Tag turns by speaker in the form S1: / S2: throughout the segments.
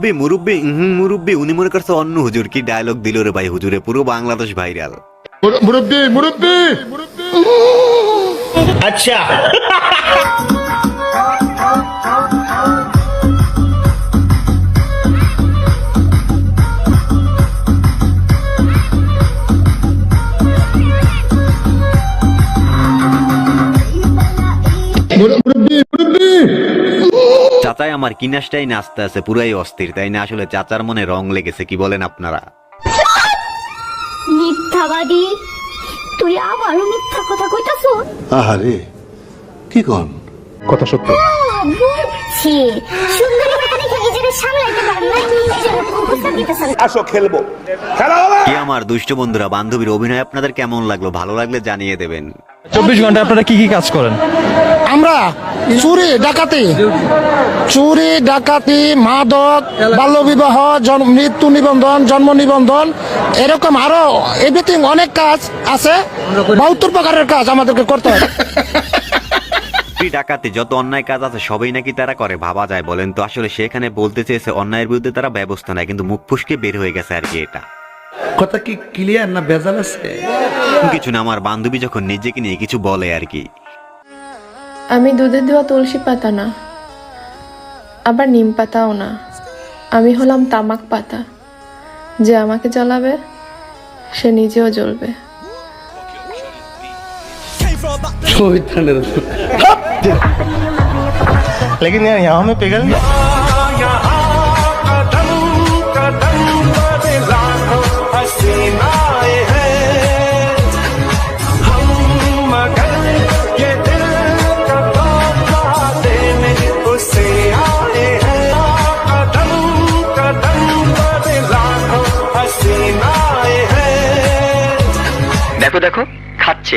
S1: মুরব্বি মুরব্বি হুম মুরব্বি উনি মনে করছে অন্য হুজুর। কি ডায়লগ দিল রে ভাই হুজুরে পুরো বাংলাদেশ ভাইরাল
S2: মুরব্বী মুরব্বী! মুরব্বী
S1: চাচাই আমার কিনাসটাই নাচতে আছে পুরাই অস্থির তাই না? আসলে চাচার মনে রং লেগেছে কি বলেন আপনারা?
S3: মিথ্যাবাদী তুই আবারও মিথ্যা কথা কইতাছ?
S2: আহারে কি কন?
S4: কথা সত্য।
S3: বুঝছি সুন্দরী মেয়ে দেখে নিজেকে সামলাইতে পারেন না নিজের প্রস্তাব দিতেছেন
S1: কি আমার দুষ্ট বন্ধুরা বান্ধবীর অভিনয় আপনাদের কেমন লাগল? ভালো লাগলে জানিয়ে দেবেন।
S4: চব্বিশ ঘণ্টা আপনারা কি কি কাজ করেন?
S5: আমরা চুরি ডাকাতি। চুরি ডাকাতি মাদক বাল্যবিবাহ জন- মৃত্যু নিবন্ধন জন্ম নিবন্ধন এরকম আরও এভরিথিং অনেক কাজ আছে। বাহাত্তর প্রকারের কাজ আমাদেরকে করতে হয়।
S1: চুরি ডাকাতি যত অন্যায় কাজ আছে সবই নাকি তারা করে ভাবা যায় বলেন তো। আসলে সেখানে বলতে চেয়েছে অন্যায়ের বিরুদ্ধে তারা ব্যবস্থা নেয় কিন্তু মুখ ফুসকে বের হয়ে গেছে আর কি এটা।
S6: কথা কি ক্লিয়ার না ভেজাল আছে?
S1: কিছু না আমার বান্ধবী যখন নিজেকে নিয়ে কিছু বলে আর কি।
S7: আমি দুধে দেওয়া তুলসী পাতা না আবার নিম পাতাও না আমি হলাম তামাক পাতা যে আমাকে জ্বলাবে সে নিজেও জ্বলবে
S4: लेकिन यार यहाँ में पिघल गया
S1: দেখো দেখো খাচ্ছে।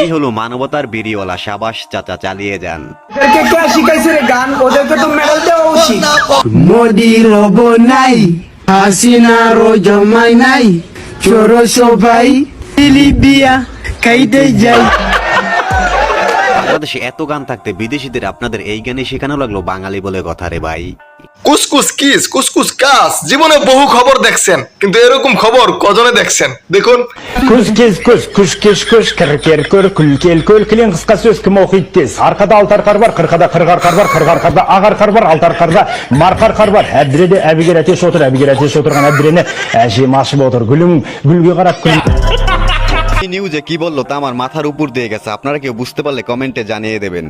S1: এই হলো মানবতার বিরিওয়ালা সাবাস চাচা চালিয়ে যান।
S8: ওদেরকে কে শিখাইছে রে গান? ওদেরকে তো মেডেল দেওয়া উচিত।
S6: মোদির নাই হাসিনার জমাই নাই চোর সবাই লিবিয়া খাইতে যাই।
S1: বাংলাদেশে এত গান থাকতে বিদেশিদের আপনাদের এই গানে শেখানো লাগল বাঙালি বলে কথা রে ভাই
S9: কুসকুস কিস কুসকুস কাস জীবনে বহু খবর দেখছেন কিন্তু এরকম খবর কজনে দেখছেন দেখুন
S4: kuş, kır ker kır, kül kel kül, kilen kıska söz kim okuyup tez. Arkada altar kar var, kırkada kırgar kar var, kırgar karda ağar kar var, altar karda markar kar var. Hebdirede ebigir ateş otur, ebigir ateş oturgan hebdirene eşi maşıp otur.
S1: নিউজে কি বলল তা আমার মাথার উপর দিয়ে গেছে। আপনারা কেউ বুঝতে পারলে কমেন্টে জানিয়ে দেবেন।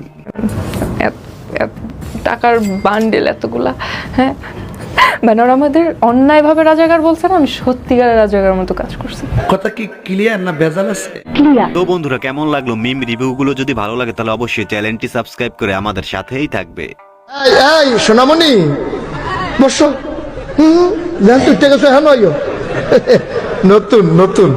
S7: টাকার বান্ডেল এতগুলা হ্যাঁ? ব্যানার আমাদের অন্যায়ভাবে রাজাকার বলছে না আমি সত্যিকারের রাজাকার মতো কাজ করছি।
S6: কথা কি ক্লিয়ার না ভেজাল আছে?
S1: তো বন্ধুরা কেমন লাগল মিম রিভিউ গুলো যদি ভালো লাগে তাহলে অবশ্যই চ্যানেলটি সাবস্ক্রাইব করে আমাদের সাথেই থাকবে।
S5: এই এই সোনামণি বসো। হুম জান তুই থেকে হ্যাঁ নতুন নতুন।